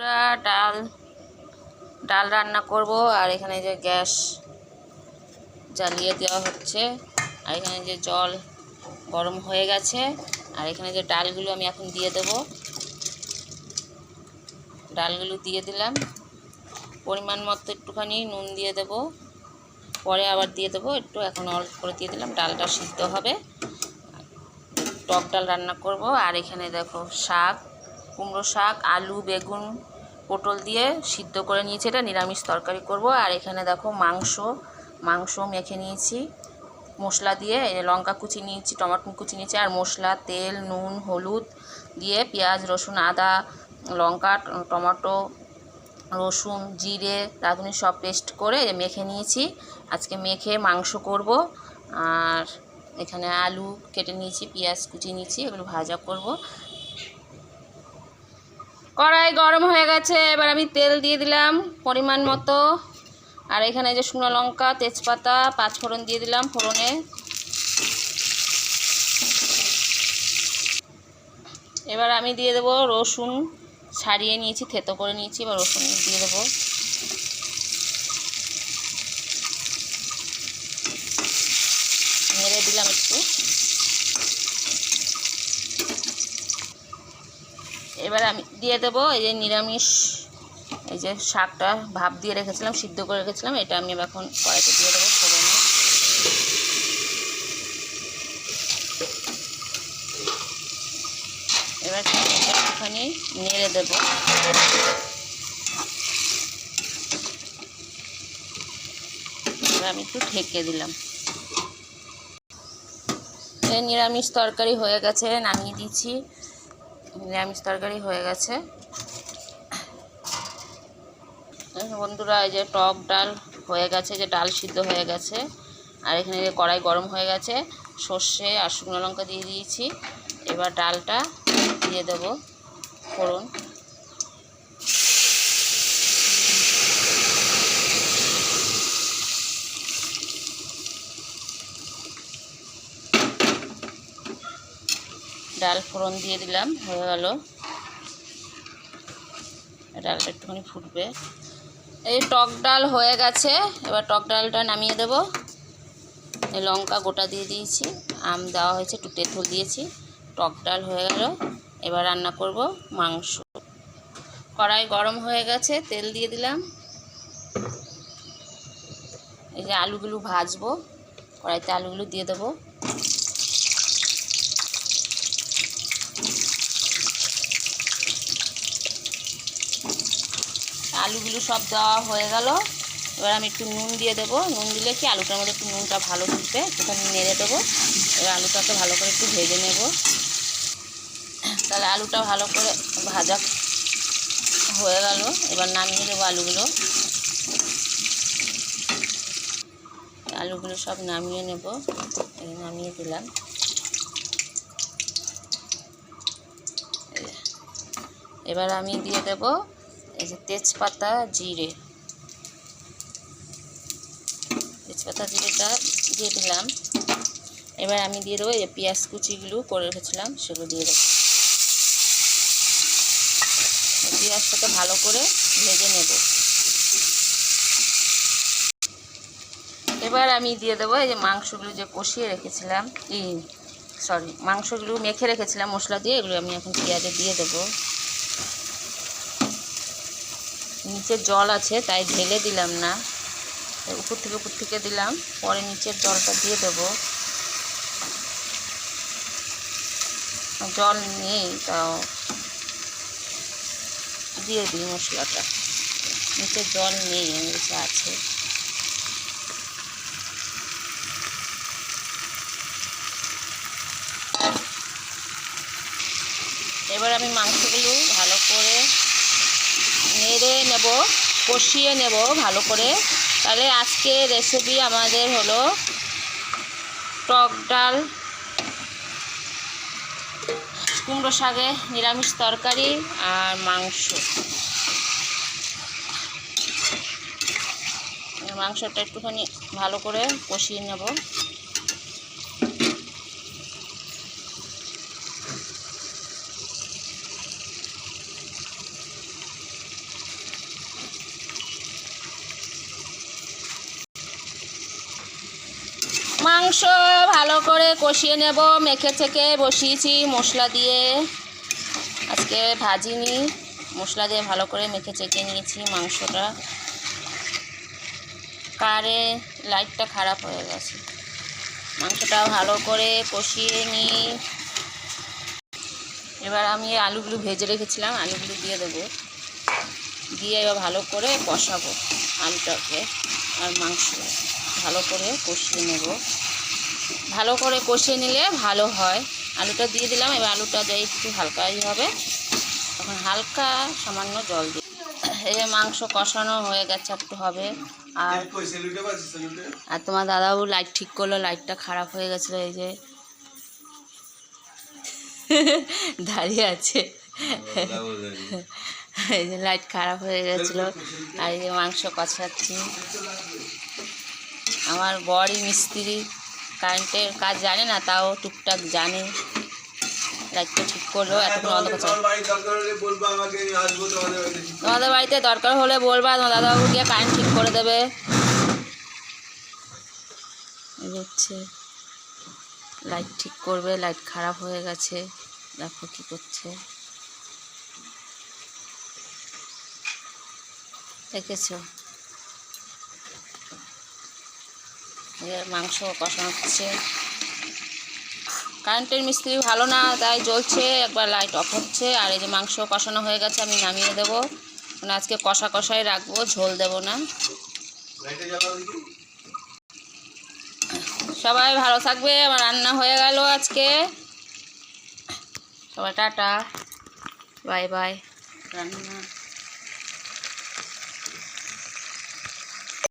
পুরা ডাল ডাল রান্না করব আর এখানে যে গ্যাস জ্বালিয়ে দেওয়া হচ্ছে আর এখানে যে জল গরম হয়ে গেছে আর এখানে যে ডালগুলো আমি এখন দিয়ে দেব। ডালগুলো দিয়ে দিলাম। পরিমাণ মতো একটুখানি নুন দিয়ে দেব। পরে আবার দিয়ে দেবো। একটু এখন অল্প করে দিয়ে দিলাম। ডালটা সিদ্ধ হবে। টক ডাল রান্না করব। আর এখানে দেখো শাক, কুমড়ো শাক, আলু, বেগুন পটল দিয়ে সিদ্ধ করে নিয়েছি। এটা নিরামিষ তরকারি করব। আর এখানে দেখো মাংস মাংস মেখে নিয়েছি। মশলা দিয়ে লঙ্কা কুচি নিয়েছি, টমাটো কুচি নিয়েছি, আর মশলা, তেল, নুন, হলুদ দিয়ে পেঁয়াজ, রসুন, আদা, লঙ্কা, টমেটো, রসুন, জিরে, রাঁধুনি সব পেস্ট করে মেখে নিয়েছি। আজকে মেখে মাংস করব। আর এখানে আলু কেটে নিয়েছি, পেঁয়াজ কুচি নিয়েছি, এগুলো ভাজা করব। কড়াই গরম হয়ে গেছে, এবার আমি তেল দিয়ে দিলাম পরিমাণ মতো। আর এখানে যে শুকনো লঙ্কা, তেজপাতা পাঁচ পাঁচফোড়ন দিয়ে দিলাম ফোড়নে। এবার আমি দিয়ে দেবো রসুন, ছাড়িয়ে নিয়েছি, থেতো করে নিয়েছি, এবার রসুন দিয়ে দেবো নেড়ে দিলাম একটু এবার আমি দিয়ে দেবো এই যে নিরামিষ, এই যে শাকটা ভাপ দিয়ে রেখেছিলাম, সিদ্ধ করে রেখেছিলাম, এটা আমি এখন কড়াইতে দিয়ে দেবো ফোড়নে। এবার একটুখানি নেড়ে দেবো। আমি একটু ঢেকে দিলাম। নিরামিষ তরকারি হয়ে গেছে, নামিয়ে দিচ্ছি নিরামিষ তরকারি হয়ে গেছে। বন্ধুরা, এই যে টক ডাল হয়ে গেছে যে ডাল সিদ্ধ হয়ে গেছে। আর এখানে যে কড়াই গরম হয়ে গেছে, সর্ষে আর শুকনো লঙ্কা দিয়ে দিয়েছি। এবার ডালটা দিয়ে দেবো ফোড়ন। ডাল ফোড়ন দিয়ে দিলাম, হয়ে গেল। ডালটা একটুখানি ফুটবে। এই টক ডাল হয়ে গেছে, এবার টক ডালটা নামিয়ে দেব। এই লঙ্কা গোটা দিয়ে দিয়েছি, আম দেওয়া হয়েছে, একটু তেঁতুল দিয়েছি, টক ডাল হয়ে গেল। এবার রান্না করব মাংস। কড়াই গরম হয়ে গেছে, তেল দিয়ে দিলাম। এই যে আলুগুলো ভাজবো, কড়াইতে আলুগুলো দিয়ে দেবো। আলুগুলো সব দেওয়া হয়ে গেল। এবার আমি একটু নুন দিয়ে দেবো। নুন দিলে কি আলুটার মধ্যে একটু নুনটা ভালো ঢুকবে একটুখানি নেড়ে দেবো। এবার আলুটাকে ভালো করে একটু ভেজে নেব। তাহলে আলুটা ভালো করে ভাজা হয়ে গেল। এবার নামিয়ে দেবো আলুগুলো। আলুগুলো সব নামিয়ে নেব। নামিয়ে দিলাম। এবার আমি দিয়ে দেব এই যে তেজপাতা, জিরে। তেজপাতা, জিরেটা দিয়ে দিলাম। এবার আমি দিয়ে দেবো এই যে পেঁয়াজ কুচিগুলো করে রেখেছিলাম, সেগুলো দিয়ে দেবো। পেঁয়াজটাকে ভালো করে ভেজে নেব। এবার আমি দিয়ে দেবো এই যে মাংসগুলো যে কষিয়ে রেখেছিলাম, এই সরি মাংসগুলো মেখে রেখেছিলাম মশলা দিয়ে, এগুলো আমি এখন পেঁয়াজে দিয়ে দেবো। নিচে জল আছে, তাই ঢেলে দিলাম না। উপর থেকে উপর থেকে দিলাম। পরে নিচের জলটা দিয়ে দেব। জল নেই, তাও দিয়ে দিই মশলাটা। নিচে জল নেই কাছে আছে। এবার আমি মাংসগুলো ভালো করে নেড়ে নেব, কষিয়ে নেব ভালো করে। তাহলে আজকে রেসিপি আমাদের হলো টক ডাল, কুমড়ো শাকে নিরামিষ তরকারি আর মাংস। মাংসটা একটুখানি ভালো করে কষিয়ে নেব। মাংস ভালো করে কষিয়ে নেব, মেখে থেকে বসিয়েছি মশলা দিয়ে। আজকে ভাজিনি, মশলা দিয়ে ভালো করে মেখে চেকে নিয়েছি মাংসটা। কারে লাইটটা খারাপ হয়ে গেছে। মাংসটা ভালো করে কষিয়ে নিই এবার আমি আলুগুলো ভেজে রেখেছিলাম, আলুগুলো দিয়ে দেবো। দিয়ে এবার ভালো করে কষাবো আলুটাকে আর মাংস ভালো করে কষিয়ে নেব। ভালো করে কষিয়ে নিলে ভালো হয়। আলুটা দিয়ে দিলাম এবার আলুটা যে একটু হালকাই হবে। তখন হালকা সামান্য জল দিই এই যে মাংস কষানো হয়ে গেছে একটু হবে। আর আর তোমার দাদাবাবু লাইট ঠিক করল লাইটটা খারাপ হয়ে গেছিল এই যে। দাঁড়িয়ে আছে। এই যে লাইট খারাপ হয়ে গেছিল। আর এই যে মাংস কষাচ্ছি। আমার বড়ই মিস্ত্রি। কারেন্টের কাজ জানে না তাও টুকটাক জানে। লাইটটা ঠিক করল এতক্ষণ তোমাদের বাড়িতে দরকার হলে বলবা তোমার দাদাবাবু গিয়ে কারেন্ট ঠিক করে দেবে। হচ্ছে লাইট ঠিক করবে লাইট খারাপ হয়ে গেছে। দেখো কি করছে। দেখেছ এই যে মাংস কষানো হচ্ছে। কারেন্টের মিস্ত্রি ভালো না, তাই জ্বলছে, একবার লাইট অফ হচ্ছে। আর এই যে মাংস কষানো হয়ে গেছে, আমি নামিয়ে দেবো। মানে আজকে কষা কষাই রাখব, ঝোল দেবো না। সবাই ভালো থাকবে, আমার রান্না হয়ে গেল আজকে। সবাই টাটা, বাই বাই। রান্না।